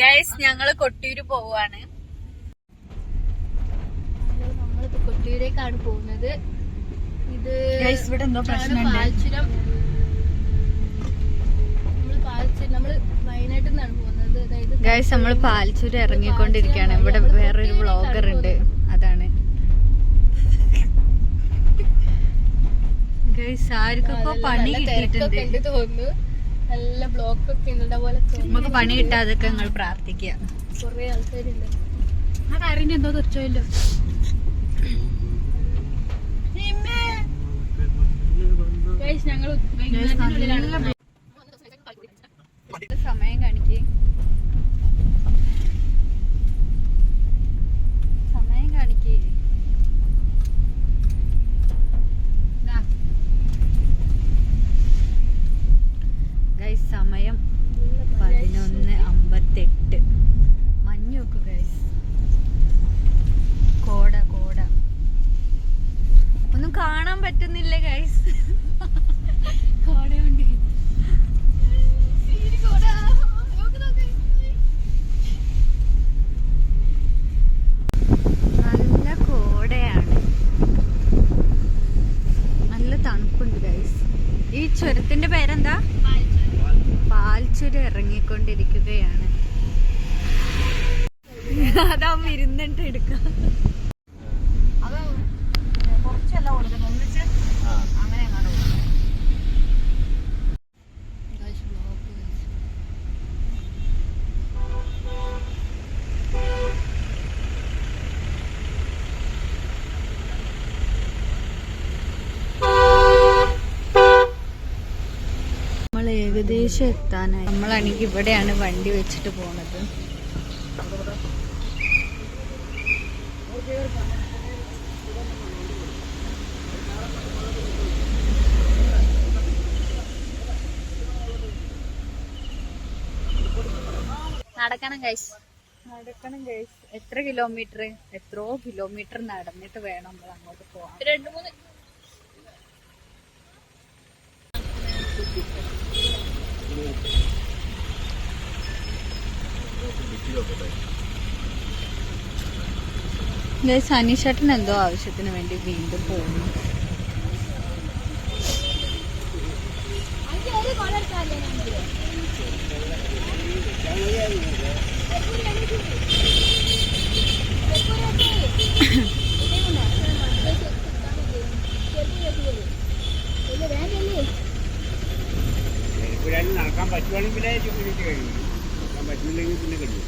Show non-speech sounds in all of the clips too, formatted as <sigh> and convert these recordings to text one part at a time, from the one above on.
Guys ഞങ്ങൾ കൊട്ടിയൂര് പോവാണ് നമ്മളിപ്പോ കൊട്ടിയൂരേക്കാണ് പോകുന്നത്. ഇത് ഗൈസ് ഇവിടെ എന്തോ പാൽച്ചുരം. നമ്മൾ പാൽച്ചുരം നമ്മൾ വയനാട്ടിൽ നിന്നാണ് പോകുന്നത്. അതായത് ഗൈസ് നമ്മൾ പാൽച്ചൂര് ഇറങ്ങിക്കൊണ്ടിരിക്കുകയാണ്. ഇവിടെ വേറൊരു വ്ളോഗർ ഉണ്ട് അതാണ്. ഗൈസ് ആർക്കൊക്കെ പണി കിട്ടിയിട്ടുണ്ട്. തോന്നുന്നു. നല്ല ബ്ലോക്ക് ഒക്കെ ഉണ്ട് പോലെ നമുക്ക് പണി കിട്ടാതൊക്കെ നിങ്ങൾ പ്രാർത്ഥിക്കുക. കൊറേ ആൾക്കാരുണ്ട്. ആ കാര്യം എന്തോ തീർച്ചയായില്ലോ ഞങ്ങൾ സമയം കാണിക്ക് സമയം കാണിക്ക് ഗൈസ് സമയം പതിനൊന്ന് അമ്പത്തെട്ട് മഞ്ഞ് നോക്കൂ ഗൈസ് കോട കോട ഒന്നും കാണാൻ പറ്റുന്നില്ല ഗൈസ് കോടയുണ്ട് നല്ല കോടയാണ് നല്ല തണുപ്പുണ്ട് ഗൈസ് ഈ ചുരത്തിന്റെ പേരെന്താ പാൽച്ചുരം ഇറങ്ങിക്കൊണ്ടിരിക്കുകയാണ് അതാ ഇരുന്നിട്ട് എടുക്കാം അത് കുറച്ചല്ല കൊടുക്കുന്നത് ഒന്നിച്ച് അങ്ങനെ അങ്ങോട്ട് കൊടുക്കും നമ്മൾ ഏകദേശം എത്താനായി. നമ്മളാണെങ്കിൽ ഇവിടെയാണ് വണ്ടി വെച്ചിട്ട് പോണത്. നടക്കണം ഗൈസ് നടക്കണം ഗൈസ് എത്ര കിലോമീറ്റർ എത്രയോ കിലോമീറ്റർ നടന്നിട്ട് വേണം നമ്മൾ അങ്ങോട്ട് പോവാൻ. രണ്ട് മൂന്ന്. ഗൈസ് അനീഷേട്ടൻ എന്തോ ആവശ്യത്തിന് വേണ്ടി വീണ്ടും പോകുന്നു എനിക്കൊരാളും നടക്കാൻ പറ്റുവാണെങ്കിലേ ചുമലിട്ട് കഴിയും. നടക്കാൻ പറ്റുന്നില്ലെങ്കിൽ പിന്നെ കഴിയും.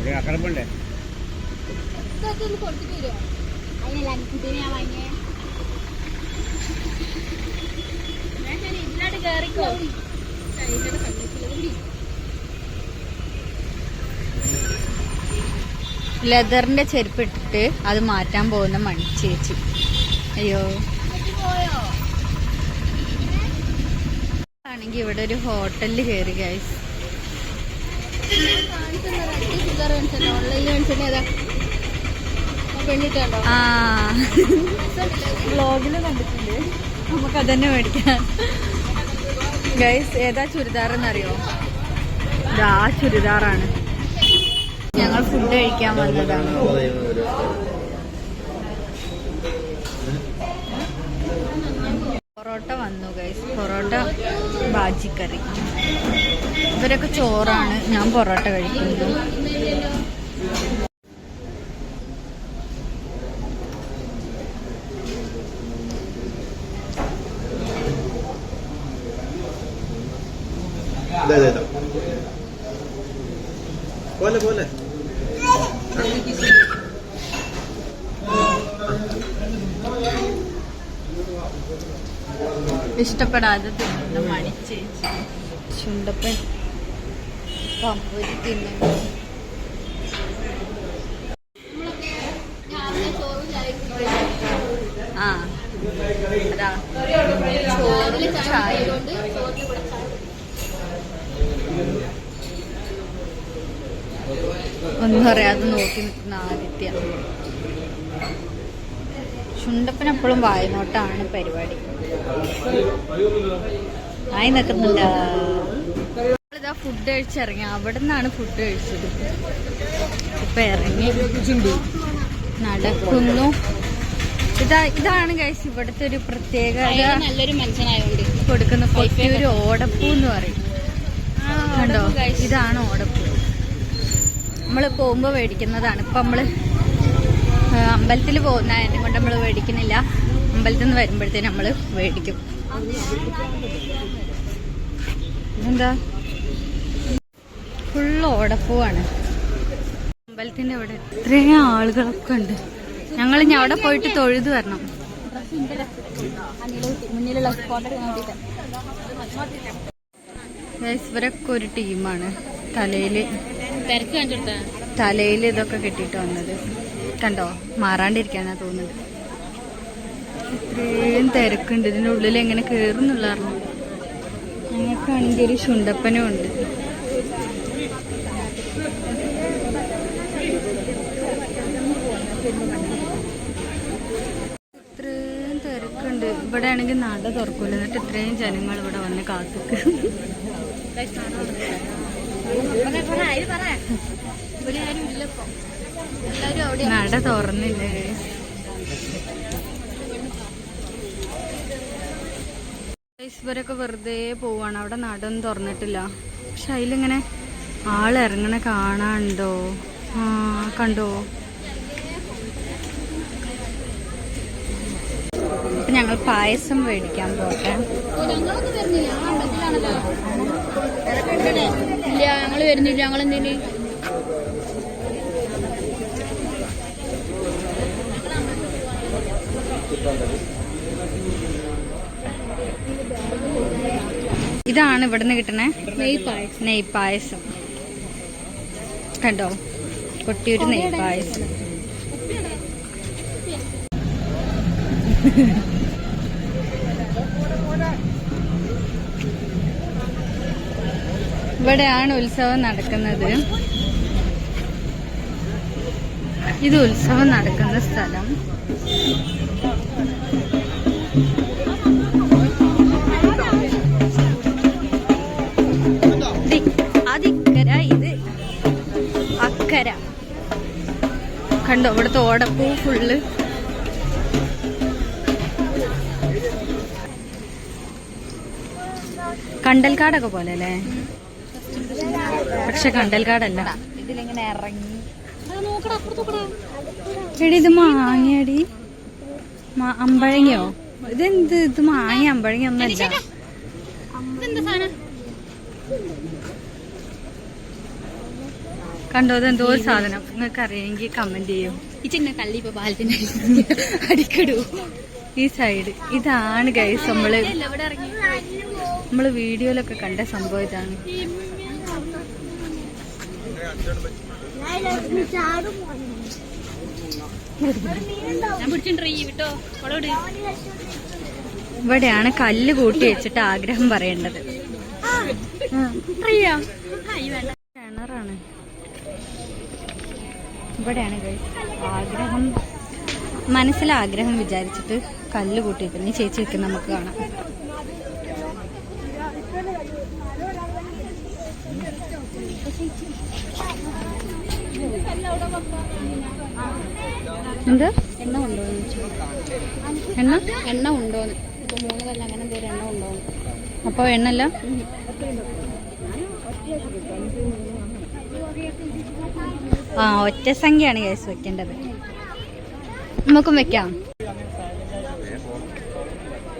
ഒരു ഇതിലോട്ട് ലെതറിന്റെ ചെരുപ്പിട്ടിട്ട് അത് മാറ്റാൻ പോകുന്ന മണിച്ചേച്ചി അയ്യോ. ആണെങ്കിൽ ഇവിടെ ഒരു ഹോട്ടലിൽ കയറി ഗൈസ് ആ. വ്ളോഗിൽ കണ്ടിട്ടുണ്ട്. നമുക്ക് അതന്നെ മേടിക്കാം. ഗൈസ് ഏതാ ചുരിദാർ എന്നറിയോ? ഇതാ ചുരിദാറാണ്. ഞങ്ങൾ ഫുഡ് കഴിക്കാൻ വന്നതാണ്. പൊറോട്ട വന്നു ഗൈസ് പൊറോട്ട ബാജിക്കറി. ഇവരൊക്കെ ചോറാണ്. ഞാൻ പൊറോട്ട കഴിക്കുന്നത്. പോലെ പോലെ. ഇഷ്ടപ്പെടാതെ തിന്നുന്ന മണിച്ചേച്ചി ചുണ്ടപ്പൻ. പമ്പൂരി തിന്നുന്നു ആ. അതാ. ചോറും ഒന്നും പറയാതെ നോക്കി നിൽക്കുന്ന ആദിത്യ. ചുണ്ടപ്പൻ എപ്പോഴും വായനോട്ടാണ് പരിപാടി. ആയി നിൽക്കുന്നുണ്ട് ഇതാ ഫുഡ് കഴിച്ചിറങ്ങി. അവിടെ നിന്നാണ് ഫുഡ് കഴിച്ചത്. ഇപ്പൊ ഇറങ്ങി. നടക്കുന്നു. ഇതാ ഇതാണ് കഴിച്ച് ഇവിടുത്തെ ഒരു പ്രത്യേക നല്ലൊരു മനുഷ്യനായോണ്ട് കൊടുക്കുന്ന പൊട്ടിയൊരു ഓടപ്പൂ എന്ന് പറയും. കണ്ടോ? ഇതാണ് ഓടപ്പൂ. നമ്മൾ പോകുമ്പോൾ മേടിക്കുന്നതാണ്. ഇപ്പം നമ്മൾ അമ്പലത്തിൽ പോകുന്ന എന്നെ കൊണ്ട് നമ്മൾ മേടിക്കുന്നില്ല. അമ്പലത്തിൽ നിന്ന് വരുമ്പോഴത്തേന് നമ്മൾ മേടിക്കും. എന്താ ഫുള്ള് ഓടപ്പൂവാണ്. അമ്പലത്തിന്റെ അവിടെ ഇത്രയും ആളുകളൊക്കെ ഉണ്ട്. ഞങ്ങൾ ഇനി അവിടെ പോയിട്ട് തൊഴുത് വരണം. ഇവരൊക്കെ ഒരു ടീമാണ്. തലയിൽ തലയിൽ ഇതൊക്കെ കിട്ടിയിട്ട് വന്നത്. കണ്ടോ? മാറാണ്ടിരിക്കാനാ തോന്നുന്നത്. ഇത്രയും തിരക്കുണ്ട്. ഇതിന്റെ ഉള്ളിൽ എങ്ങനെ കയറുന്നുള്ള അങ്ങനെയൊക്കെ ഒരു ശുണ്ടപ്പനും ഉണ്ട്. ഇത്രയും തിരക്കുണ്ട്. ഇവിടെ ആണെങ്കിൽ നട തുറക്കൂല. എന്നിട്ട് ഇത്രയും ജനങ്ങൾ ഇവിടെ വന്ന് കാത്തുക്ക്. നട തുറന്നില്ല? ഇവരൊക്കെ വെറുതെ പോവാണ്. അവിടെ നടൊന്നും തുറന്നിട്ടില്ല. പക്ഷെ അതിലിങ്ങനെ ആളിറങ്ങണ കാണാണ്ടോ ആ കണ്ടോ? അപ്പൊ ഞങ്ങൾ പായസം മേടിക്കാൻ പോട്ടെ. ഞങ്ങൾ ഇല്ല ഞങ്ങൾ വരുന്നില്ല. ഞങ്ങൾ എന്തിന്? ഇതാണ് ഇവിടുന്ന് കിട്ടണേ നെയ് പായസം കണ്ടോ? കൊട്ടിയൊരു നെയ് പായസം ഇവിടെയാണ് ഉത്സവം നടക്കുന്നത്. ഇത് ഉത്സവം നടക്കുന്ന സ്ഥലം. കണ്ടോ? ഇവിടുത്തെ ഓടപ്പൂ ഫുള്ള് കണ്ടൽക്കാടൊക്കെ പോലെ അല്ലേ? പക്ഷെ കണ്ടൽക്കാടല്ല. ഇതിലിങ്ങനെ ഇറങ്ങി. എടി ഇത് മാങ്ങയടി. അമ്പഴങ്ങയോ? ഇതെന്ത്? ഇത് മാങ്ങ അമ്പഴങ്ങ ഒന്നല്ല ഇതെന്താ സാധനം കണ്ടോ? എന്തോ ഒരു സാധനം. നിങ്ങൾക്ക് അറിയാമെങ്കിൽ കമന്റ് ചെയ്യും. ഈ ചിന്ന കള്ളി ഇപ്പൊ പാലത്തിന്റെ അടിക്കടൂ. ഈ സൈഡ് ഇതാണ് ഗൈസ് നമ്മൾ നമ്മൾ വീഡിയോയിലൊക്കെ കണ്ട സംഭവം ഇതാണ്. ഇവിടെയാണ് കല്ല് കൂട്ടി വെച്ചിട്ട് ആഗ്രഹം പറയേണ്ടത്. കിണറാണ് ഇവിടെയാണ് ഗൈസ് ആഗ്രഹം മനസ്സിലാഗ്രഹം വിചാരിച്ചിട്ട് കല്ല് കൂട്ടിയിട്ട് നീ ചേച്ചി വെക്കുന്ന നമുക്ക് കാണാം. എന്ത്? എണ്ണ ഉണ്ടോ എണ്ണ? എണ്ണ ഉണ്ടോന്ന് ഇപ്പൊ മൂന്ന് കൊല്ലം അങ്ങനെ എന്തെങ്കിലും എണ്ണ ഉണ്ടോ അപ്പൊ എണ്ണല്ല ആ ഒറ്റ സംഖ്യയാണ് കേസ് വെക്കേണ്ടത്. നമുക്കും വെക്കാം.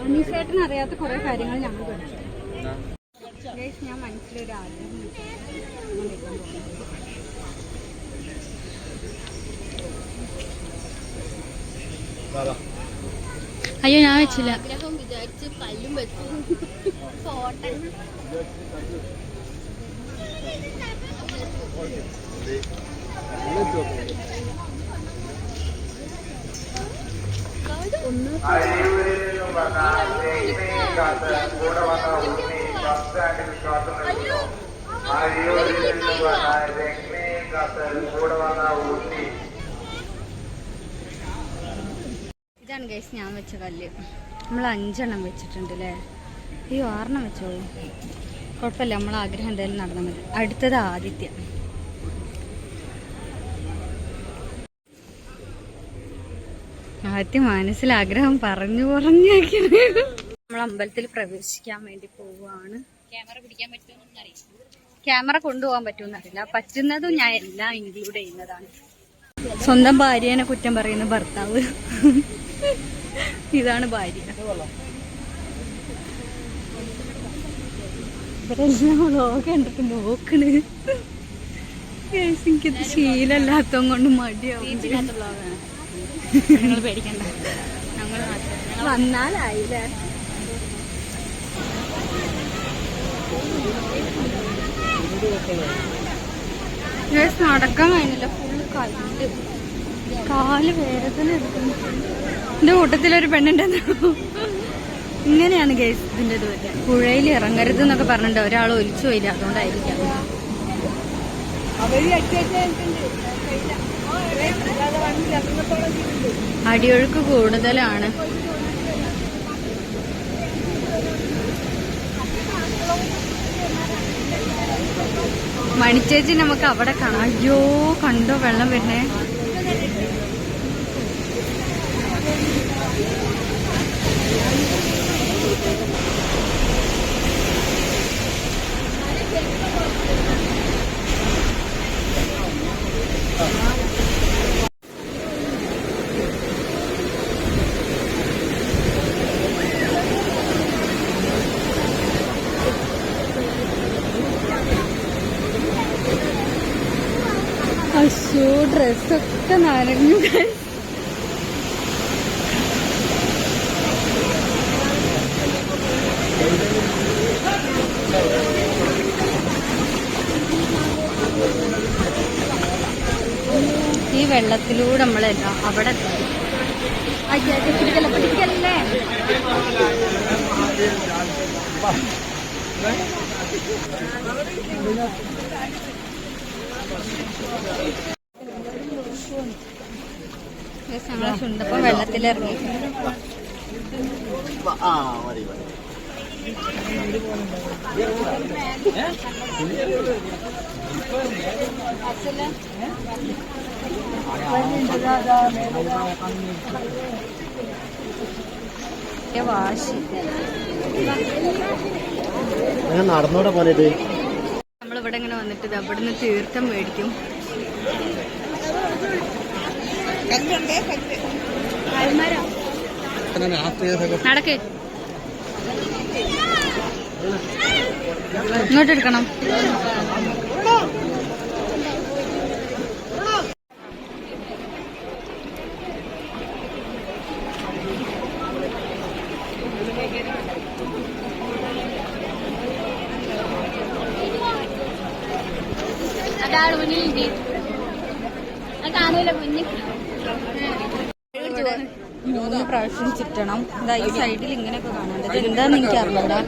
അനീഷേട്ടന് അറിയാത്ത കുറെ കാര്യങ്ങൾ ഞങ്ങൾ പഠിച്ചു. ഞാൻ മനസ്സിലൊരു ആഗ്രഹം. അയ്യോ ഞാൻ വെച്ചില്ല. ആഗ്രഹം വിചാരിച്ച് പല്ലും വെച്ചു. <laughs> ഫോട്ടോ. ഇതാണ് കേസ് ഞാൻ വെച്ച കല്ല്. നമ്മൾ അഞ്ചെണ്ണം വെച്ചിട്ടുണ്ട് അല്ലേ ഈ ആറെണ്ണം വെച്ചോളൂ. കുഴപ്പമില്ല നമ്മൾ ആഗ്രഹം എന്തായാലും നടന്നാൽ മതി. അടുത്തത് ആദിത്യ. ആദ്യം മനസ്സിൽ ആഗ്രഹം പറഞ്ഞു പറഞ്ഞു നമ്മൾ അമ്പലത്തിൽ പ്രവേശിക്കാൻ വേണ്ടി പോവുകയാണ്. ക്യാമറ പിടിക്കാൻ പറ്റുമെന്ന് അറിയാം ക്യാമറ കൊണ്ടുപോകാൻ പറ്റുമെന്നറിയില്ല പറ്റുന്നതും ഞാൻ എല്ലാം ഇൻക്ലൂഡ് ചെയ്യുന്നതാണ്. സ്വന്തം ഭാര്യനെ കുറ്റം പറയുന്ന ഭർത്താവ്. ഇതാണ് ഭാര്യ. ഇവരെല്ലാം കണ്ടിട്ട് നോക്കണ്. എനിക്കിത് കൊണ്ട് മടിയാവും നിങ്ങൾ പേടിക്കണ്ട. ഞങ്ങൾ വന്നാലായില്ലേ? നടക്കാൻ കഴിഞ്ഞില്ല. ഫുള്ള് കല്ല്. കാൽ വേദന എടുക്കുന്നു. എന്റെ കൂട്ടത്തിലൊരു പെണ്ണുണ്ടെന്ന്. ഇങ്ങനെയാണ് ഗേസ് ഇതിന്റെ ഇത് വരിക. പുഴയിൽ ഇറങ്ങരുത് എന്നൊക്കെ പറഞ്ഞിട്ട് ഒരാൾ ഒലിച്ചു പോയില്ല? അതുകൊണ്ടായിരിക്കാം. അടിയൊഴുക്ക് കൂടുതലാണ്. മണിച്ചേച്ചി നമുക്ക് അവിടെ കാണാം. അയ്യോ കണ്ടോ വെള്ളം വരുന്നേ? ഡ്രസ്സൊക്കെ നനഞ്ഞു. ഈ വെള്ളത്തിലൂടെ നമ്മളെല്ലാം അവിടെ. അയ്യോ ഞങ്ങൾ ചുണ്ടപ്പം വെള്ളത്തിലിറങ്ങി. ആ മതി മതി. വലിയ വാശി. ഞാൻ നടന്നോടെ പോലെ നമ്മളിവിടെ ഇങ്ങനെ വന്നിട്ട് ഇത് അവിടുന്ന് തീർത്ഥം മേടിക്കും. നടക്ക്. ഇങ്ങോട്ട് എടുക്കണം. അതാണ് മുന്നിൽ അത് കാണൂല മുന്നിൽ പ്രാവശ്യം ചുറ്റണം ഇതാ ഈ സൈഡിൽ ഇങ്ങനെയൊക്കെ കാണാണ്ട് ഇത് എന്താന്ന് എനിക്ക് അറിഞ്ഞൂടാ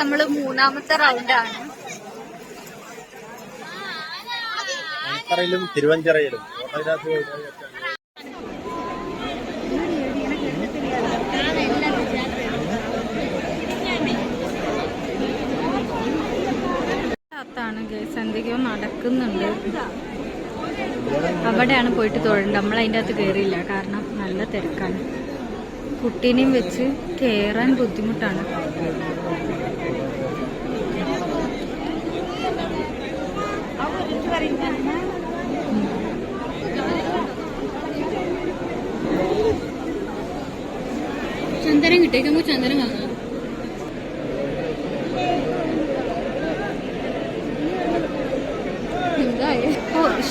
നമ്മൾ മൂന്നാമത്തെ റൗണ്ടാണ് തിരുവഞ്ചിറയിലും അതിനകത്ത് നടക്കുന്നുണ്ട്. അവിടെയാണ് പോയിട്ട് തൊഴേണ്ടത് നമ്മൾ അതിന്റെ അകത്ത് കയറിയില്ല. കാരണം നല്ല തിരക്കാണ്. കുട്ടീനെയും വെച്ച് കയറാൻ ബുദ്ധിമുട്ടാണ്. ചന്ദനം കിട്ടിയേക്കുമ്പോൾ ചന്ദനം വാങ്ങാം.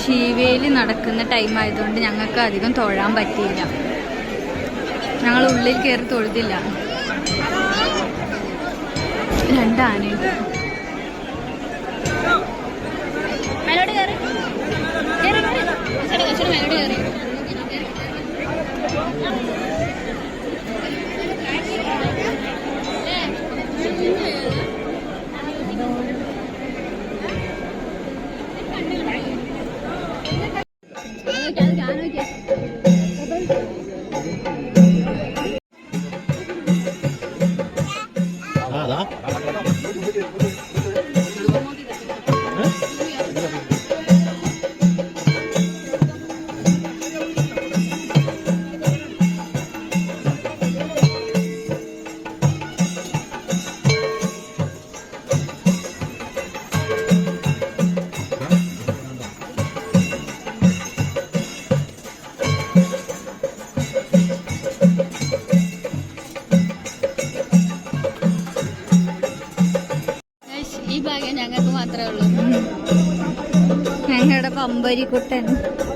ശിവേലി നടക്കുന്ന ടൈം ആയതുകൊണ്ട് ഞങ്ങൾക്ക് അധികം തൊഴാൻ പറ്റിയില്ല. ഞങ്ങൾ ഉള്ളിൽ കയറി തൊഴുതില്ല. രണ്ടാനയുണ്ട് മേലോട്ട് കയറി. കയറി കയറി. ഞങ്ങളുടെ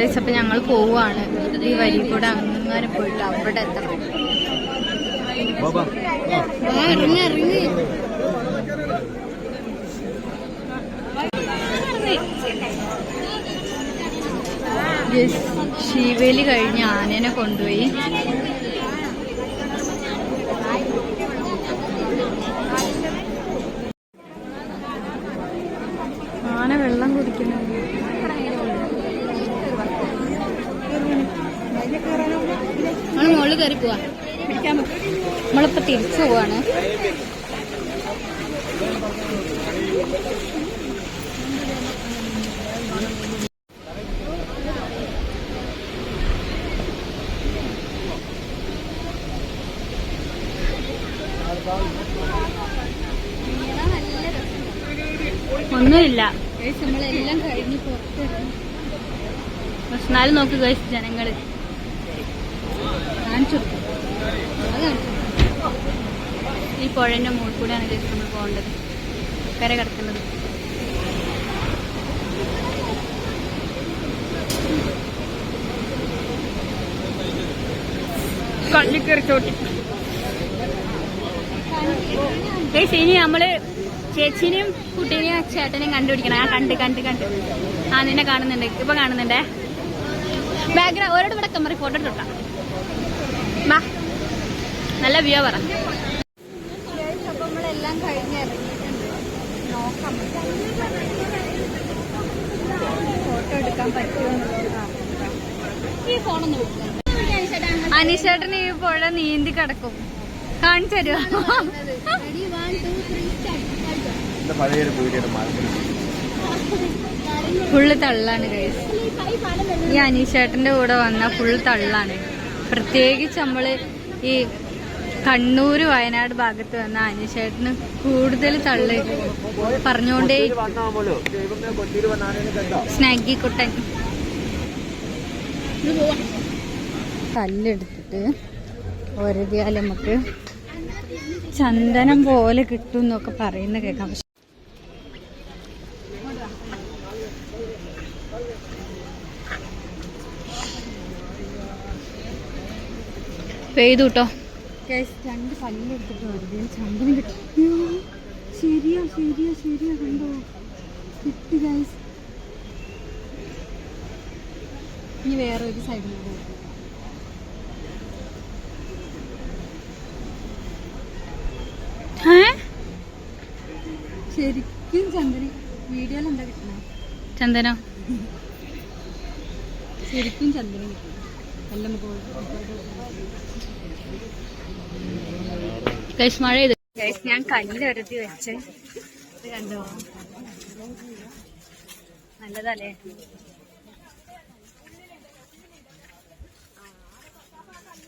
ഗൈസ് അപ്പൊ ഞങ്ങൾ പോവാണ്. ഈ വരി കൂടെ അങ്ങനെ പോയിട്ട് അവിടെ എത്തണം ഇറങ്ങി ഇറങ്ങി. Yes, ശീവേലി കഴിഞ്ഞ് ആനേനെ കൊണ്ടുപോയി ആന വെള്ളം കുടിക്കുന്നു നമ്മൾ മുകളിൽ കയറി പോവാ നമ്മളിപ്പോ പോവാണ് ഒന്നുമില്ല. നമ്മളെല്ലാം കഴിഞ്ഞ് ഗൈസ് ജനങ്ങൾ. കാണിച്ചു കൊടുക്കും. ഈ പുഴന്റെ മുകളിൽ കൂടെയാണ് ചേച്ചി നമ്മൾ പോകേണ്ടത്. കര കിടക്കേണ്ടത് കള്ളിക്കറി ചോട്ടി. ഇനി നമ്മൾ ചേച്ചിനെയും കുട്ടീനെയും ചേട്ടനെയും കണ്ടുപിടിക്കണം. ആ കണ്ട് കണ്ട് കണ്ട്. ആ നിന്നെ കാണുന്നുണ്ട്. ഇപ്പൊ കാണുന്നുണ്ടേ? ബാക്ക്ഗ്രൗണ്ട് ഓരോട് ഇവിടെ കമ്മറി ഫോട്ടോ എടുത്തോട്ടാ വാ. നല്ല വ്യൂ പറ അപ്പൊ നമ്മളെല്ലാം കഴിഞ്ഞ് ഇറങ്ങിയിട്ടുണ്ട് നോക്കാം ഫോട്ടോ എടുക്കാൻ പറ്റുമോ ഈ ഫോണൊന്നും അനീഷേട്ടന് ഈ പുഴ നീന്തി കിടക്കും. കാണിച്ചു തരുമോ ഫുള്ള് തള്ളാണ് ഗൈസ് ഈ അനീഷേട്ടന്റെ കൂടെ വന്ന ഫുൾ തള്ളാണ്. പ്രത്യേകിച്ച് നമ്മൾ ഈ കണ്ണൂർ വയനാട് ഭാഗത്ത് വന്ന അനീഷേട്ടന് കൂടുതൽ തള്ള് പറഞ്ഞുകൊണ്ടേ സ്നാഗിക്കുട്ടൻ കൊച്ചിയിൽ വന്നാണെന്ന് കണ്ടോ? സ്നാഗി കുട്ടൻ. കല്ലെടുത്തിട്ട് ഒരതിയാൽ നമുക്ക് ചന്ദനം പോലെ കിട്ടും എന്നൊക്കെ പറയുന്ന കേൾക്കാം പക്ഷെ പെയ്തു കേട്ടോ രണ്ട് കല്ലെടുത്തിട്ട് വെറുതെ ചന്ദനം കിട്ടി. ശരിയാ ശരിയാ ശരിയാ കണ്ടോ? കിട്ടി ഗൈസ് ഇനി വേറെ ഒരു സൈഡിൽ ശരിക്കും ചന്ദന വീഡിയോയിൽ എന്താ കിട്ടണ ചന്ദന. ശരിക്കും ചന്ദന കിട്ടണം എല്ലാം ഗൈസ് മഴ ചെയ്ത് ഗൈസ് ഞാൻ കല്ലൊരുത്തി വെച്ച്. ഇത് കണ്ടോ? നല്ലതല്ലേ?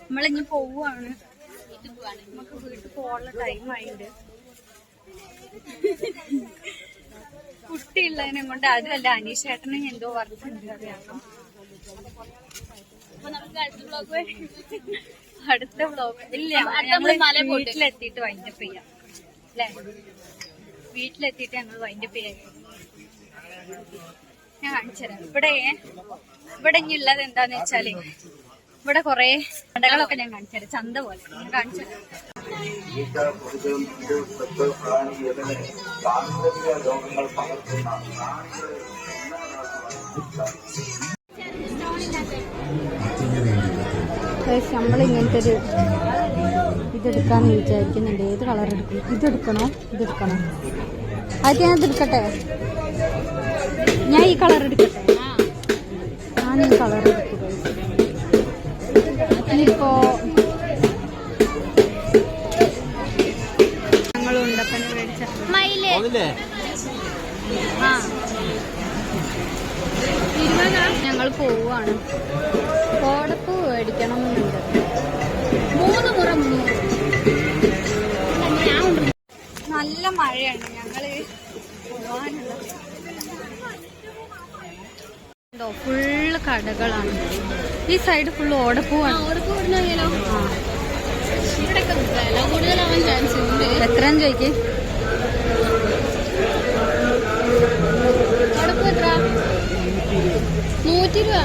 നമ്മളിഞ്ഞ് പോവാണ്. നമുക്ക് വീട്ടിൽ പോകാനുള്ള ടൈം ആയിണ്ട്. കുട്ടിയുള്ളതിനെ കൊണ്ട് അതുമല്ല അനീഷേട്ടന് എന്തോ വർക്ക് അടുത്ത ബ്ലോഗ് ഇല്ല ഞങ്ങൾ. വീട്ടിലെത്തിയിട്ട് വൈൻഡപ്പ് ചെയ്യാം. അല്ലേ? വീട്ടിലെത്തിയിട്ട് ഞങ്ങൾ വൈൻഡപ്പ് ചെയ്യാം. ഞാൻ കാണിച്ചുതരാം ഇവിടെ ഇവിടെ ഇനി ഉള്ളത് എന്താന്ന് വെച്ചാൽ ഇവിടെ കൊറേ കടകളൊക്കെ ഞാൻ കാണിച്ചുതരാം ചന്ത പോലെ. ഞാൻ കാണിച്ചുതരാം നമ്മൾ ഇങ്ങനത്തെ ഒരു ഇതെടുക്കാന്ന് വിചാരിക്കുന്നുണ്ട്. ഏത് കളർ എടുക്കും? ഇതെടുക്കണോ? ഇതെടുക്കണോ? അത് ഞാൻ ഇതെടുക്കട്ടെ? ഞാൻ ഈ കളർ എടുക്കട്ടെ? ഞാൻ ഈ കളർ എടുക്കുക ഇനിയിപ്പോ ഞങ്ങൾ പോവാണ്. കോടപ്പൂ മേടിക്കണം എന്നുണ്ട് മൂന്ന് മുറ നല്ല മഴയാണ്. ഞങ്ങൾ പോവാനുള്ള ഫുള്ള് കടകളാണ്. ഈ സൈഡ് ഫുള്ള് ഓടപ്പൂവാണ് ഉണ്ട്. എത്രയാന്ന് ചോദിക്ക് അവിടെ പോ എത്ര നൂറ്റി രൂപ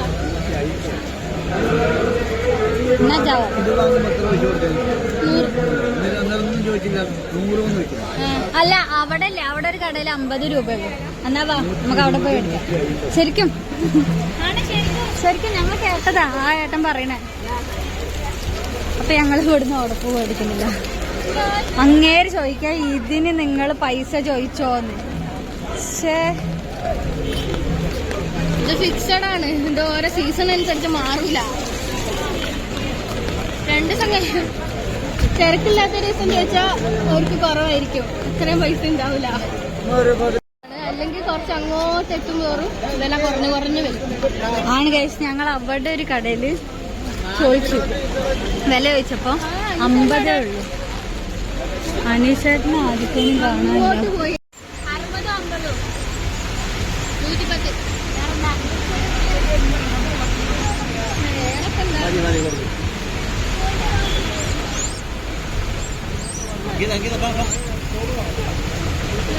എന്നാ നൂറ്. അല്ല അവിടെ അല്ലേ അവിടെ ഒരു കടയിൽ അമ്പത് രൂപയുള്ളൂ എന്നാ വാ നമുക്ക് അവിടെ പോയി എടുക്കാം. ശരിക്കും? ശരിക്കും ഞങ്ങൾ കേട്ടതാ ആ ഏട്ടൻ പറയണേ. അപ്പൊ ഞങ്ങൾ ഇവിടുന്ന് ഉടപ്പ് മേടിക്കുന്നില്ല അങ്ങേര് ചോദിക്ക ഇതിന് നിങ്ങൾ പൈസ ചോദിച്ചോന്ന്. പക്ഷേ ഇത് ഫിക്സഡ് ആണ്. ഇത് ഓരോ സീസൺ അനുസരിച്ച് മാറില്ല രണ്ട് സമയം തിരക്കില്ലാത്ത ദിവസം ചോദിച്ചാൽ അവർക്ക് കുറവായിരിക്കും. ഇത്രയും പൈസ ഉണ്ടാവില്ല അല്ലെങ്കിൽ കുറച്ച് അങ്ങോട്ട് എത്തുമ്പോറും വില കുറഞ്ഞു കുറഞ്ഞു വരും. ആണ് കഴിച്ച് ഞങ്ങൾ അവിടെ ഒരു കടയിൽ ചോദിച്ചു. വില ചോദിച്ചപ്പോ അമ്പതേ ഉള്ളൂ. അനീഷേട്ടനും ആദ്യത്തേനും കാണാൻ പോയി അറുപതോ അമ്പതോ നൂറ്റിപ്പത്ത് വേറെ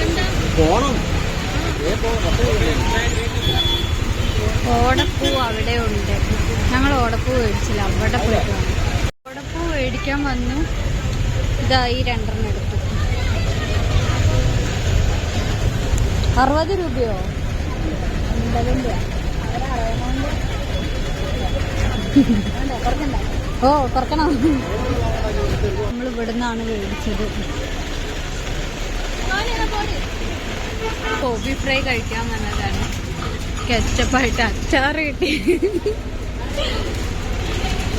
എന്താ പോണം ഓടപ്പൂ അവിടെ ഉണ്ട് ഞങ്ങൾ ഓടപ്പൂ മേടിച്ചില്ല അവിടെ പോയിട്ട് വന്നു ഓടപ്പൂ മേടിക്കാൻ വന്നു ഇതാ ഈ രണ്ടെണ്ണം എടുത്തു. അറുപത് രൂപയോ? ഓ കുറക്കണം. നമ്മൾ ഇവിടുന്നാണ് മേടിച്ചത്. കോബി ഫ്രൈ കഴിക്കാൻ വന്നതാണ്. കെച്ചപ്പായിട്ട് അച്ചാർ കിട്ടി.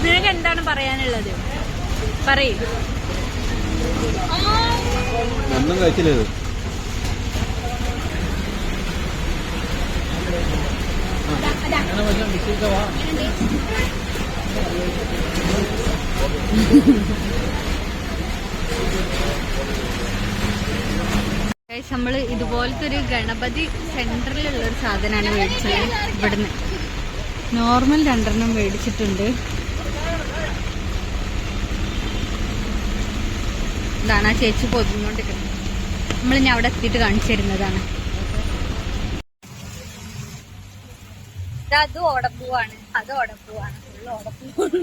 നിനക്ക് എന്താണ് പറയാനുള്ളത്? പറയൂ. ഒന്നും കഴിച്ചില്ല നമ്മൾ ഇതുപോലത്തെ ഒരു ഗണപതി സെന്ററിലുള്ള ഒരു സാധനമാണ് മേടിച്ചത് ഇവിടുന്ന്. നോർമൽ രണ്ടെണ്ണം മേടിച്ചിട്ടുണ്ട്. ഇതാണ് ആ ചേച്ചി പൊതിഞ്ഞോണ്ടിരിക്കുന്നത് നമ്മൾ ഇനി അവിടെ എത്തിയിട്ട് കാണിച്ചു തരുന്നതാണ്. അത് ഓടപ്പൂവാണ്. അത് ഓടപ്പൂവാണ്. ഫുള്ള് ഓടപ്പൂവാണ്.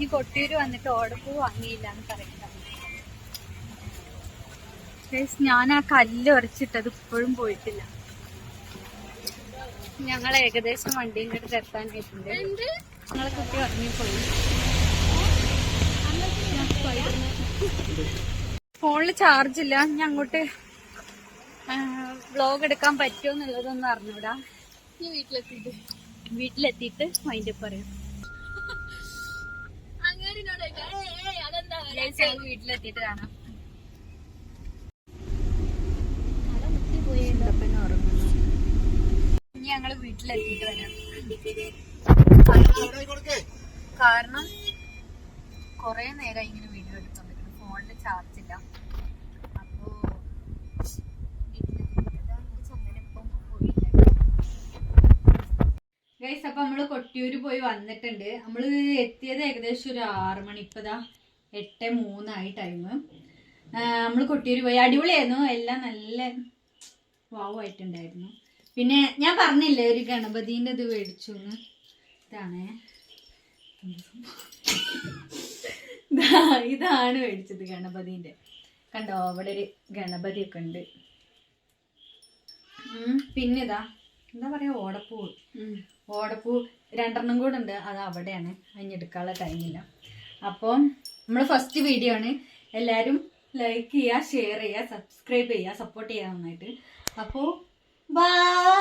ഈ കൊട്ടിയൂര് വന്നിട്ട് ഓടപ്പൂ വാങ്ങിയില്ല എന്ന് പറയുന്നത് ഞാൻ ആ കല്ല് ഉറച്ചിട്ടത് ഇപ്പോഴും പോയിട്ടില്ല. ഞങ്ങൾ ഏകദേശം വണ്ടീന്റെ അടുത്ത് എത്താനായിട്ടുണ്ട്. ഞങ്ങളെ കുട്ടി ഉറങ്ങിപ്പോയി. ഫോണിൽ ചാർജ് ഇല്ല. ഞാൻ അങ്ങോട്ട് വ്ലോഗ് എടുക്കാൻ പറ്റുമോ എന്നുള്ളതൊന്നും അറിഞ്ഞൂടാ. നീ വീട്ടിലെത്തിയിട്ട്. വീട്ടിലെത്തിയിട്ട് മൈൻഡ് പറയാം. വീട്ടിലെത്തിയിട്ട് കാണാം. ഇനി ഞങ്ങൾ വീട്ടിലെത്തിയിട്ട് വരാം. കാരണം കൊറേ നേരം ഇങ്ങനെ വീഡിയോ എടുക്കാൻ പറ്റും ഫോണിൽ ചാർജ് ഇല്ല ഗൈസ് അപ്പൊ നമ്മൾ കൊട്ടിയൂര് പോയി വന്നിട്ടുണ്ട്. നമ്മൾ എത്തിയത് ഏകദേശം ഒരു ആറ് മണി ഇപ്പതാ എട്ട് മൂന്നായി ടൈം നമ്മൾ കൊട്ടിയൂര് പോയി. അടിപൊളിയായിരുന്നു. എല്ലാം നല്ല വാവായിട്ടുണ്ടായിരുന്നു പിന്നെ ഞാൻ പറഞ്ഞില്ലേ ഒരു ഗണപതിന്റെ ഇത് മേടിച്ചു ഇതാണേ. <laughs> ഇതാണ് മേടിച്ചത് ഗണപതിന്റെ. കണ്ടോ അവിടെ ഒരു ഗണപതി ഒക്കെ ഉണ്ട് പിന്നെതാ പിന്നെ ഇതാ എന്താ പറയാ ഓടപ്പൂ ഓടപ്പൂ രണ്ടെണ്ണം കൂടെ ഉണ്ട്. അത് അവിടെയാണ്. അതിനെടുക്കാനുള്ള ടൈമില്ല അപ്പം നമ്മൾ ഫസ്റ്റ് വീഡിയോ ആണ്. എല്ലാവരും ലൈക്ക് ചെയ്യുക ഷെയർ ചെയ്യുക സബ്സ്ക്രൈബ് ചെയ്യുക സപ്പോർട്ട് ചെയ്യുക നന്നായിട്ട്. അപ്പോൾ ബൈ